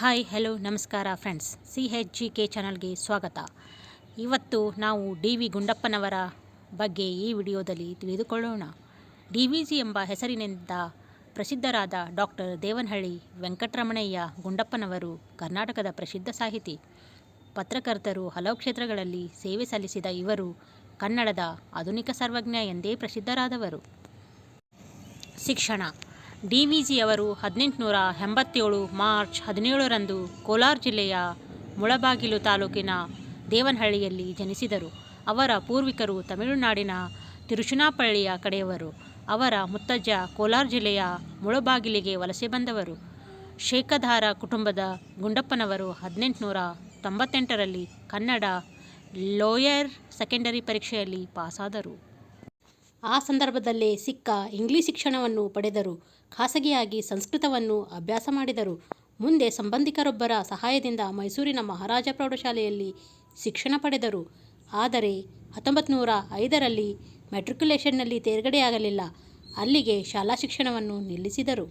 Hi hello ನಮಸ್ಕಾರ friends C H G K ಚಾನಲ್ಗೆ ಸ್ವಾಗತ. ಇವತ್ತು ನಾವು ಡಿ ವಿ ಗುಂಡಪ್ಪನವರ ಬಗ್ಗೆ ಈ ವಿಡಿಯೋದಲ್ಲಿ ತಿಳಿದುಕೊಳ್ಳೋಣ. ಡಿ ವಿ ಜಿ ಎಂಬ ಹೆಸರಿನಿಂದ ಪ್ರಸಿದ್ಧರಾದ ಡಾಕ್ಟರ್ ದೇವನಹಳ್ಳಿ ವೆಂಕಟರಮಣಯ್ಯ ಗುಂಡಪ್ಪನವರು ಕರ್ನಾಟಕದ ಪ್ರಸಿದ್ಧ ಸಾಹಿತಿ. ಪತ್ರಕರ್ತರು ಹಲವು ಕ್ಷೇತ್ರಗಳಲ್ಲಿ ಸೇವೆ ಸಲ್ಲಿಸಿದ ಇವರು ಕನ್ನಡದ ಆಧುನಿಕ ಸರ್ವಜ್ಞ ಎಂದೇ ಪ್ರಸಿದ್ಧರಾದವರು. ಶಿಕ್ಷಣ. ಡಿ ವಿ ಜಿಯವರು ಹದಿನೆಂಟುನೂರ ಎಂಬತ್ತೇಳು ಮಾರ್ಚ್ ಹದಿನೇಳರಂದು ಕೋಲಾರ ಜಿಲ್ಲೆಯ ಮುಳಬಾಗಿಲು ತಾಲೂಕಿನ ದೇವನಹಳ್ಳಿಯಲ್ಲಿ ಜನಿಸಿದರು. ಅವರ ಪೂರ್ವಿಕರು ತಮಿಳುನಾಡಿನ ತಿರುಚುನಾಪಳ್ಳಿಯ ಕಡೆಯವರು. ಅವರ ಮುತ್ತಜ್ಜ ಕೋಲಾರ ಜಿಲ್ಲೆಯ ಮುಳಬಾಗಿಲಿಗೆ ವಲಸೆ ಬಂದವರು. ಶೇಖಧಾರ ಕುಟುಂಬದ ಗುಂಡಪ್ಪನವರು ಹದಿನೆಂಟುನೂರ ತೊಂಬತ್ತೆಂಟರಲ್ಲಿ ಕನ್ನಡ ಲೋಯರ್ ಸೆಕೆಂಡರಿ ಪರೀಕ್ಷೆಯಲ್ಲಿ ಪಾಸಾದರು. ಆ ಸಂದರ್ಭದಲ್ಲೇ ಸಿಕ್ಕ ಇಂಗ್ಲಿಷ್ ಶಿಕ್ಷಣವನ್ನು ಪಡೆದರು. ಖಾಸಗಿಯಾಗಿ ಸಂಸ್ಕೃತವನ್ನು ಅಭ್ಯಾಸ ಮಾಡಿದರು. ಮುಂದೆ ಸಂಬಂಧಿಕರೊಬ್ಬರ ಸಹಾಯದಿಂದ ಮೈಸೂರಿನ ಮಹಾರಾಜ ಪ್ರೌಢಶಾಲೆಯಲ್ಲಿ ಶಿಕ್ಷಣ ಪಡೆದರು. ಆದರೆ ಹತ್ತೊಂಬತ್ತು ನೂರ ಐದರಲ್ಲಿ ಮೆಟ್ರಿಕ್ಯುಲೇಷನ್ನಲ್ಲಿ ತೇರ್ಗಡೆಯಾಗಲಿಲ್ಲ. ಅಲ್ಲಿಗೆ ಶಾಲಾ ಶಿಕ್ಷಣವನ್ನು ನಿಲ್ಲಿಸಿದರು.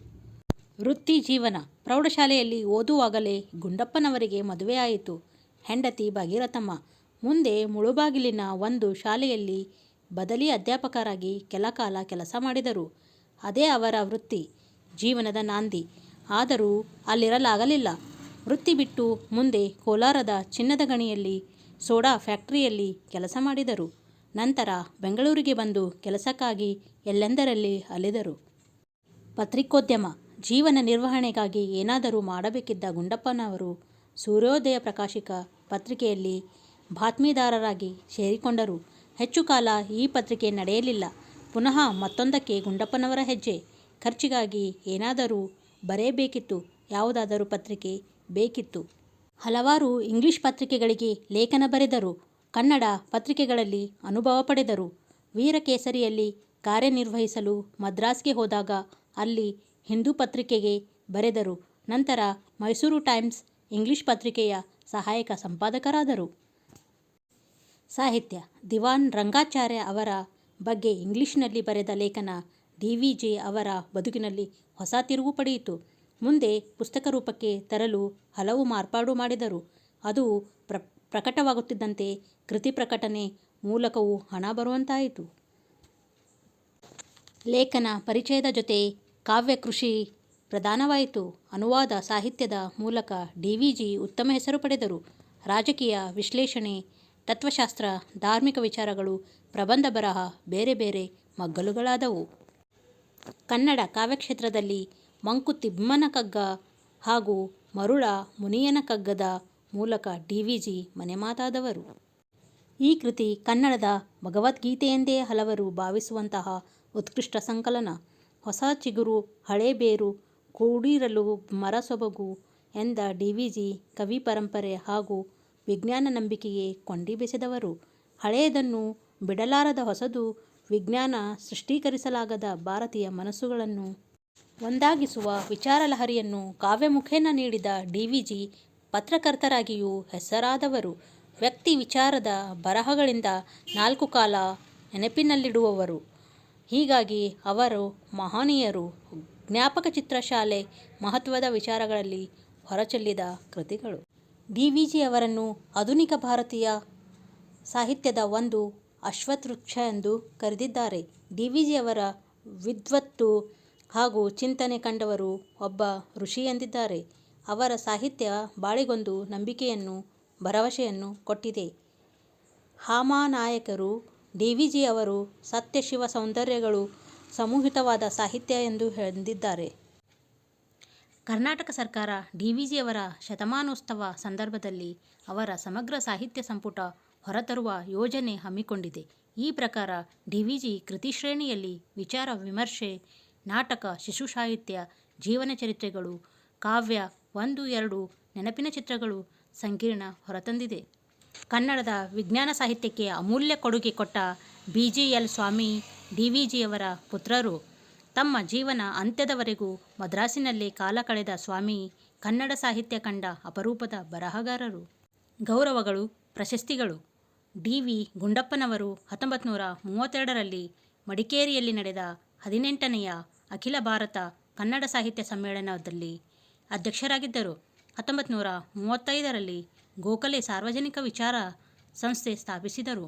ವೃತ್ತಿ ಜೀವನ. ಪ್ರೌಢಶಾಲೆಯಲ್ಲಿ ಓದುವಾಗಲೇ ಗುಂಡಪ್ಪನವರಿಗೆ ಮದುವೆಯಾಯಿತು. ಹೆಂಡತಿ ಭಾಗೀರಥಮ್ಮ. ಮುಂದೆ ಮುಳುಬಾಗಿಲಿನ ಒಂದು ಶಾಲೆಯಲ್ಲಿ ಬದಲಿ ಅಧ್ಯಾಪಕರಾಗಿ ಕೆಲಕಾಲ ಕೆಲಸ ಮಾಡಿದರು. ಅದೇ ಅವರ ವೃತ್ತಿ, ಜೀವನದ ನಾಂದಿ. ಆದರೂ ಅಲ್ಲಿರಲಾಗಲಿಲ್ಲ. ವೃತ್ತಿ ಬಿಟ್ಟು ಮುಂದೆ ಕೋಲಾರದ ಚಿನ್ನದ ಗಣಿಯಲ್ಲಿ, ಸೋಡಾ ಫ್ಯಾಕ್ಟರಿಯಲ್ಲಿ ಕೆಲಸ ಮಾಡಿದರು. ನಂತರ ಬೆಂಗಳೂರಿಗೆ ಬಂದು ಕೆಲಸಕ್ಕಾಗಿ ಎಲ್ಲೆಂದರಲ್ಲಿ ಅಲೆದರು. ಪತ್ರಿಕೋದ್ಯಮ, ಜೀವನ ನಿರ್ವಹಣೆಗಾಗಿ ಏನಾದರೂ ಮಾಡಬೇಕಿದ್ದ ಗುಂಡಪ್ಪನವರು ಸೂರ್ಯೋದಯ ಪ್ರಕಾಶಿಕ ಪತ್ರಿಕೆಯಲ್ಲಿ ಬಾತ್ಮೀದಾರರಾಗಿ ಸೇರಿಕೊಂಡರು. ಹೆಚ್ಚು ಕಾಲ ಈ ಪತ್ರಿಕೆ ನಡೆಯಲಿಲ್ಲ. ಪುನಃ ಮತ್ತೊಂದಕ್ಕೆ ಗುಂಡಪ್ಪನವರ ಹೆಜ್ಜೆ. ಖರ್ಚಿಗಾಗಿ ಏನಾದರೂ ಬರೆಯಬೇಕಿತ್ತು, ಯಾವುದಾದರೂ ಪತ್ರಿಕೆ ಬೇಕಿತ್ತು. ಹಲವಾರು ಇಂಗ್ಲಿಷ್ ಪತ್ರಿಕೆಗಳಿಗೆ ಲೇಖನ ಬರೆದರು. ಕನ್ನಡ ಪತ್ರಿಕೆಗಳಲ್ಲಿ ಅನುಭವ ಪಡೆದರು. ವೀರಕೇಸರಿಯಲ್ಲಿ ಕಾರ್ಯನಿರ್ವಹಿಸಲು ಮದ್ರಾಸ್ಗೆ ಹೋದಾಗ ಅಲ್ಲಿ ಹಿಂದೂ ಪತ್ರಿಕೆಗೆ ಬರೆದರು. ನಂತರ ಮೈಸೂರು ಟೈಮ್ಸ್ ಇಂಗ್ಲಿಷ್ ಪತ್ರಿಕೆಯ ಸಹಾಯಕ ಸಂಪಾದಕರಾದರು. ಸಾಹಿತ್ಯ ದಿವಾನ್ ರಂಗಾಚಾರ್ಯ ಅವರ ಬಗ್ಗೆ ಇಂಗ್ಲಿಷ್ನಲ್ಲಿ ಬರೆದ ಲೇಖನ ಡಿ ವಿ ಜಿ ಅವರ ಬದುಕಿನಲ್ಲಿ ಹೊಸ ತಿರುವು ಪಡೆಯಿತು. ಮುಂದೆ ಪುಸ್ತಕ ರೂಪಕ್ಕೆ ತರಲು ಹಲವು ಮಾರ್ಪಾಡು ಮಾಡಿದರು. ಅದು ಪ್ರ, ಪ್ರಕಟವಾಗುತ್ತಿದ್ದಂತೆ ಕೃತಿ ಪ್ರಕಟಣೆ ಮೂಲಕವೂ ಹಣ ಬರುವಂತಾಯಿತು. ಲೇಖನ ಪರಿಚಯದ ಜೊತೆ ಕಾವ್ಯ ಕೃಷಿ ಪ್ರಧಾನವಾಯಿತು. ಅನುವಾದ ಸಾಹಿತ್ಯದ ಮೂಲಕ ಡಿ ವಿ ಜಿ ಉತ್ತಮ ಹೆಸರು ಪಡೆದರು. ರಾಜಕೀಯ ವಿಶ್ಲೇಷಣೆ ತತ್ವಶಾಸ್ತ್ರ, ಧಾರ್ಮಿಕ ವಿಚಾರಗಳು, ಪ್ರಬಂಧ ಬರಹ, ಬೇರೆ ಬೇರೆ ಮಗ್ಗಲುಗಳಾದವು. ಕನ್ನಡ ಕಾವ್ಯಕ್ಷೇತ್ರದಲ್ಲಿ ಮಂಕುತಿಮ್ಮನ ಕಗ್ಗ ಹಾಗೂ ಮರುಳ ಮುನಿಯನ ಕಗ್ಗದ ಮೂಲಕ ಡಿ ವಿ ಜಿ ಮನೆಮಾತಾದವರು. ಈ ಕೃತಿ ಕನ್ನಡದ ಭಗವದ್ಗೀತೆಯೆಂದೇ ಹಲವರು ಭಾವಿಸುವಂತಹ ಉತ್ಕೃಷ್ಟ ಸಂಕಲನ. ಹೊಸ ಚಿಗುರು, ಹಳೆ ಬೇರು, ಕೂಡಿರಲು ಮರಸೊಬಗು ಎಂದ ಡಿ ವಿ ಜಿ ಕವಿ ಪರಂಪರೆ ಹಾಗೂ ವಿಜ್ಞಾನ ನಂಬಿಕೆಯೇ ಕೊಂಡಿ ಬೆಸೆದವರು. ಹಳೆಯದನ್ನು ಬಿಡಲಾರದ ಹೊಸದು ವಿಜ್ಞಾನ ಸೃಷ್ಟೀಕರಿಸಲಾಗದ ಭಾರತೀಯ ಮನಸ್ಸುಗಳನ್ನು ಒಂದಾಗಿಸುವ ವಿಚಾರ ಲಹರಿಯನ್ನು ಕಾವ್ಯಮುಖೇನ ನೀಡಿದ ಡಿ ವಿ ಜಿ ಪತ್ರಕರ್ತರಾಗಿಯೂ ಹೆಸರಾದವರು. ವ್ಯಕ್ತಿ ವಿಚಾರದ ಬರಹಗಳಿಂದ ನಾಲ್ಕು ಕಾಲ ನೆನಪಿನಲ್ಲಿಡುವವರು. ಹೀಗಾಗಿ ಅವರು ಮಹನೀಯರು. ಜ್ಞಾಪಕ ಚಿತ್ರಶಾಲೆ ಮಹತ್ವದ ವಿಚಾರಗಳಲ್ಲಿ ಹೊರಚೆಲ್ಲಿದ ಕೃತಿಗಳು. ಡಿ ವಿ ಜಿ ಅವರನ್ನು ಆಧುನಿಕ ಭಾರತೀಯ ಸಾಹಿತ್ಯದ ಒಂದು ಅಶ್ವತ್ವೃಕ್ಷ ಎಂದು ಕರೆದಿದ್ದಾರೆ. ಡಿ ಅವರ ವಿದ್ವತ್ತು ಹಾಗೂ ಚಿಂತನೆ ಕಂಡವರು ಒಬ್ಬ ಋಷಿ ಎಂದಿದ್ದಾರೆ. ಅವರ ಸಾಹಿತ್ಯ ಬಾಳಿಗೊಂದು ನಂಬಿಕೆಯನ್ನು, ಭರವಸೆಯನ್ನು ಕೊಟ್ಟಿದೆ. ಹಾಮಾನಾಯಕರು ಡಿ ವಿ ಜಿ ಅವರು ಸತ್ಯ ಶಿವ ಸೌಂದರ್ಯಗಳು ಸಮೂಹಿತವಾದ ಸಾಹಿತ್ಯ ಎಂದು ಎಂದಿದ್ದಾರೆ ಕರ್ನಾಟಕ ಸರ್ಕಾರ ಡಿ ವಿ ಜಿಯವರ ಶತಮಾನೋತ್ಸವ ಸಂದರ್ಭದಲ್ಲಿ ಅವರ ಸಮಗ್ರ ಸಾಹಿತ್ಯ ಸಂಪುಟ ಹೊರತರುವ ಯೋಜನೆ ಹಮ್ಮಿಕೊಂಡಿದೆ. ಈ ಪ್ರಕಾರ ಡಿ ವಿ ಜಿ ಕೃತಿ ಶ್ರೇಣಿಯಲ್ಲಿ ವಿಚಾರ ವಿಮರ್ಶೆ, ನಾಟಕ, ಶಿಶು ಸಾಹಿತ್ಯ, ಜೀವನ ಚರಿತ್ರೆಗಳು, ಕಾವ್ಯ, ಒಂದು, ಎರಡು ನೆನಪಿನ ಚಿತ್ರಗಳು ಸಂಕೀರ್ಣ ಹೊರತಂದಿದೆ. ಕನ್ನಡದ ವಿಜ್ಞಾನ ಸಾಹಿತ್ಯಕ್ಕೆ ಅಮೂಲ್ಯ ಕೊಡುಗೆ ಕೊಟ್ಟ B G L Swamy D V ಜಿಯವರ ಪುತ್ರರು ತಮ್ಮ ಜೀವನ ಅಂತ್ಯದವರೆಗೂ ಮದ್ರಾಸಿನಲ್ಲೇ ಕಾಲ ಕಳೆದ ಸ್ವಾಮಿ ಕನ್ನಡ ಸಾಹಿತ್ಯ ಕಂಡ ಅಪರೂಪದ ಬರಹಗಾರರು. ಗೌರವಗಳು, ಪ್ರಶಸ್ತಿಗಳು. ಡಿ. ವಿ. ಗುಂಡಪ್ಪನವರು ಹತ್ತೊಂಬತ್ತು ನೂರ ಮೂವತ್ತೆರಡರಲ್ಲಿ ಮಡಿಕೇರಿಯಲ್ಲಿ ನಡೆದ ಹದಿನೆಂಟನೆಯ ಅಖಿಲ ಭಾರತ ಕನ್ನಡ ಸಾಹಿತ್ಯ ಸಮ್ಮೇಳನದಲ್ಲಿ ಅಧ್ಯಕ್ಷರಾಗಿದ್ದರು. ಹತ್ತೊಂಬತ್ತು ನೂರ ಮೂವತ್ತೈದರಲ್ಲಿ ಗೋಖಲೆ ಸಾರ್ವಜನಿಕ ವಿಚಾರ ಸಂಸ್ಥೆ ಸ್ಥಾಪಿಸಿದರು.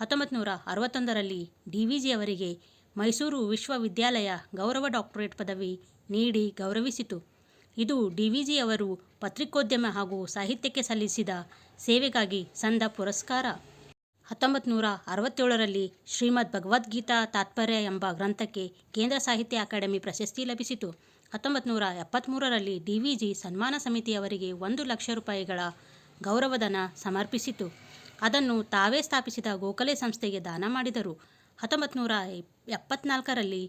ಹತ್ತೊಂಬತ್ತು ನೂರ ಅರವತ್ತೊಂದರಲ್ಲಿ ಡಿ. ವಿ. ಜಿ. ಅವರಿಗೆ ಮೈಸೂರು ವಿಶ್ವವಿದ್ಯಾಲಯ ಗೌರವ ಡಾಕ್ಟರೇಟ್ ಪದವಿ ನೀಡಿ ಗೌರವಿಸಿತು. ಇದು ಡಿ ವಿ ಜಿ ಅವರು ಪತ್ರಿಕೋದ್ಯಮ ಹಾಗೂ ಸಾಹಿತ್ಯಕ್ಕೆ ಸಲ್ಲಿಸಿದ ಸೇವೆಗಾಗಿ ಸಂದ ಪುರಸ್ಕಾರ. ಹತ್ತೊಂಬತ್ತು ನೂರ ಅರವತ್ತೇಳರಲ್ಲಿ ಶ್ರೀಮದ್ ಭಗವದ್ಗೀತಾ ತಾತ್ಪರ್ಯ ಎಂಬ ಗ್ರಂಥಕ್ಕೆ ಕೇಂದ್ರ ಸಾಹಿತ್ಯ ಅಕಾಡೆಮಿ ಪ್ರಶಸ್ತಿ ಲಭಿಸಿತು. ಹತ್ತೊಂಬತ್ತು ನೂರ ಎಪ್ಪತ್ತ್ಮೂರರಲ್ಲಿ ಡಿ ವಿ ಜಿ ಸನ್ಮಾನ ಸಮಿತಿಯವರಿಗೆ ಒಂದು ಲಕ್ಷ ರೂಪಾಯಿಗಳ ಗೌರವಧನ ಸಮರ್ಪಿಸಿತು. ಅದನ್ನು ತಾವೇ ಸ್ಥಾಪಿಸಿದ ಗೋಖಲೆ ಸಂಸ್ಥೆಗೆ ದಾನ ಮಾಡಿದರು. ಹತ್ತೊಂಬತ್ತು ನೂರ ಎಪ್ಪತ್ನಾಲ್ಕರಲ್ಲಿ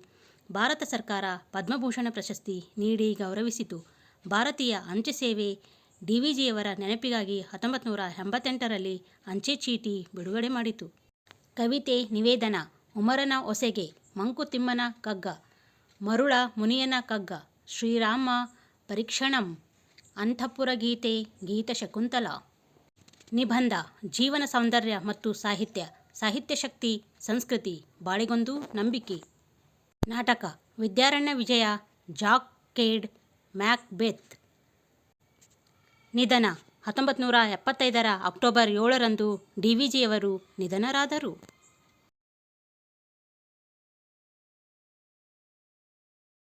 ಭಾರತ ಸರ್ಕಾರ ಪದ್ಮಭೂಷಣ ಪ್ರಶಸ್ತಿ ನೀಡಿ ಗೌರವಿಸಿತು. ಭಾರತೀಯ ಅಂಚೆ ಸೇವೆ ಡಿ ವಿ ಜಿಯವರ ನೆನಪಿಗಾಗಿ ಹತ್ತೊಂಬತ್ತು ನೂರ ಎಂಬತ್ತೆಂಟರಲ್ಲಿ ಅಂಚೆ ಚೀಟಿ ಬಿಡುಗಡೆ ಮಾಡಿತು. ಕವಿತೆ ನಿವೇದನ, ಉಮರನ ಒಸೆಗೆ ಮಂಕುತಿಮ್ಮನ ಕಗ್ಗ, ಮರುಳ ಮುನಿಯನ ಕಗ್ಗ, ಶ್ರೀರಾಮ ಪರೀಕ್ಷಣಂ ಅಂತಃಪುರ ಗೀತೆ, ಗೀತ ಶಕುಂತಲ. ನಿಬಂಧ, ಜೀವನ ಸೌಂದರ್ಯ ಮತ್ತು ಸಾಹಿತ್ಯ ಸಾಹಿತ್ಯ ಶಕ್ತಿ ಸಂಸ್ಕೃತಿ, ಬಾಳಿಗೊಂದು ನಂಬಿಕೆ. ನಾಟಕ, ವಿದ್ಯಾರಣ್ಯ ವಿಜಯ ಜಾಕ್ ಕೇಡ್ ಮ್ಯಾಕ್ ಬೆತ್ ನಿಧನ, ಹತ್ತೊಂಬತ್ತು ನೂರ ಎಪ್ಪತ್ತೈದರ ಅಕ್ಟೋಬರ್ ಏಳರಂದು ಡಿ ವಿ ಜಿಯವರು ನಿಧನರಾದರು.